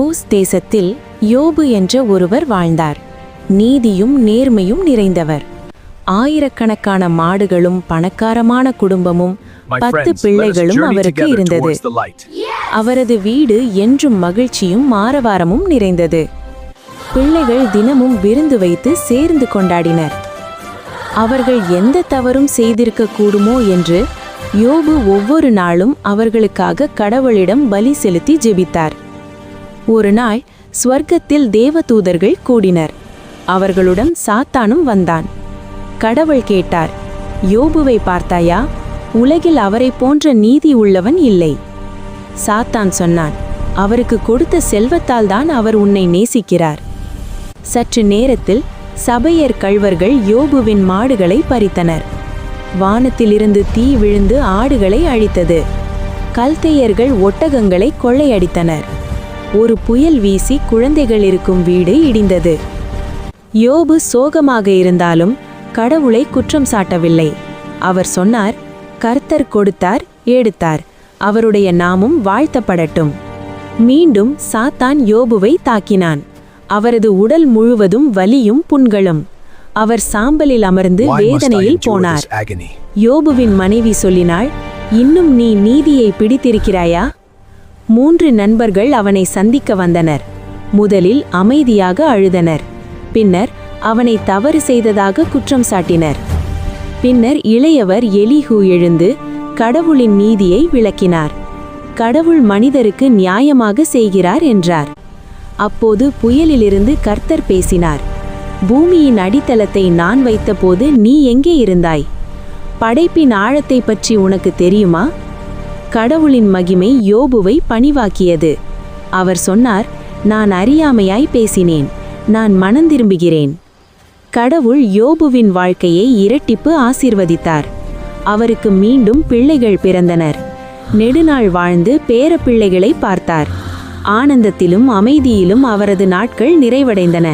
ஊஸ் தேசத்தில் யோபு என்ற ஒருவர் வாழ்ந்தார். நீதியும் நேர்மையும் நிறைந்தவர். ஆயிரக்கணக்கான மாடுகளும் பணக்காரமான குடும்பமும் பத்து பிள்ளைகளும் அவருக்கு இருந்தது. அவரது வீடு என்றும் மகிழ்ச்சியும் மாரவாரமும் நிறைந்தது. பிள்ளைகள் தினமும் விருந்து வைத்து சேர்ந்து கொண்டாடினர். அவர்கள் எந்த தவறும் செய்திருக்க கூடுமோ என்று யோபு ஒவ்வொரு நாளும் அவர்களுக்காக கடவுளிடம் பலி செலுத்தி ஜெபித்தார். ஒரு நாள் ஸ்வர்க்கத்தில் தேவதூதர்கள் கூடினர். அவர்களுடன் சாத்தானும் வந்தான். கடவுள் கேட்டார் யோபுவை பார்த்தாயா? உலகில் அவரைப் போன்ற நீதி உள்ளவன் இல்லை. சாத்தான் சொன்னான் அவருக்கு கொடுத்த செல்வத்தால் தான் அவர் உன்னை நேசிக்கிறார். சற்று நேரத்தில் சபையர் கழ்வர்கள் யோபுவின் மாடுகளை பறித்தனர். வானத்திலிருந்து தீ விழுந்து ஆடுகளை அழித்தது. கல்தையர்கள் ஒட்டகங்களை கொள்ளையடித்தனர். ஒரு புயல் வீசி குழந்தைகள் இருக்கும் வீடு இடிந்தது. யோபு சோகமாக இருந்தாலும் கடவுளை குற்றம் சாட்டவில்லை. அவர் சொன்னார் கர்த்தர் கொடுத்தார் எடுத்தார் அவருடைய நாமும் வாழ்த்தப்படட்டும். மீண்டும் சாத்தான் யோபுவை தாக்கினான். அவரது உடல் முழுவதும் வலியும் புண்களும். அவர் சாம்பலில் அமர்ந்து வேதனையில் போனார்? யோபுவின் மனைவி சொல்லினாள் இன்னும் நீ நீதியை பிடித்திருக்கிறாயா? மூன்று நண்பர்கள் அவனை சந்திக்க வந்தனர். முதலில் அமைதியாக அழுதனர். பின்னர் அவனை தவறு செய்ததாக குற்றம் சாட்டினர். பின்னர் இளையவர் எலிஹூ எழுந்து கடவுளின் நீதியை விளக்கினார். கடவுள் மனிதருக்கு நியாயமாக செய்கிறார் என்றார். அப்போது புயலிலிருந்து கர்த்தர் பேசினார். பூமியின் அடித்தளத்தை நான் வைத்தபோது நீ எங்கே இருந்தாய்? படைப்பின் ஆழத்தை பற்றி உனக்கு தெரியுமா? கடவுளின் மகிமை யோபுவை பணிவாக்கியது. அவர் சொன்னார் நான் அறியாமையாய் பேசினேன். நான் மனந்திரும்புகிறேன் கடவுள் யோபுவின் வாழ்க்கையை இரட்டிப்பு ஆசீர்வதித்தார். அவருக்கு மீண்டும் பிள்ளைகள் பிறந்தனர். நெடுநாள் வாழ்ந்து பேரப்பிள்ளைகளை பார்த்தார். ஆனந்தத்திலும் அமைதியிலும் அவரது நாட்கள் நிறைவடைந்தன.